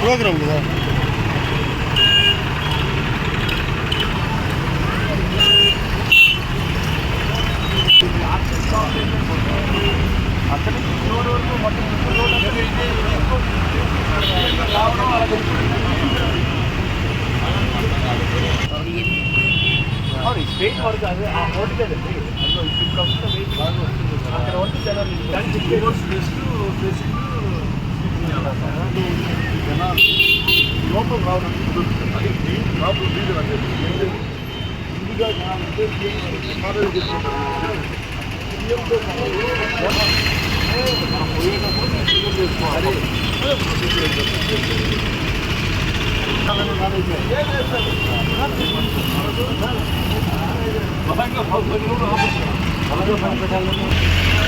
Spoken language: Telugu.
프로그램입니다. ಅವ್ರು ಸ್ಟೇಟ್ ಹೊರಗೆ ಆ ಹೋಟೆಲ್ అందులో ఇప్పుడు వస్తున్న వెహికల్ అక్కడ వరకు జనాలు దానికి లోపల రావడం అది మెయిన్ ప్రాబ్లం రీజన్ అంటే ముందుగా జనాలు ఉంటే కాలేజీ చేసుకుంటారు సీఎంతో మనం పోయేటప్పుడు 我们就从这边路过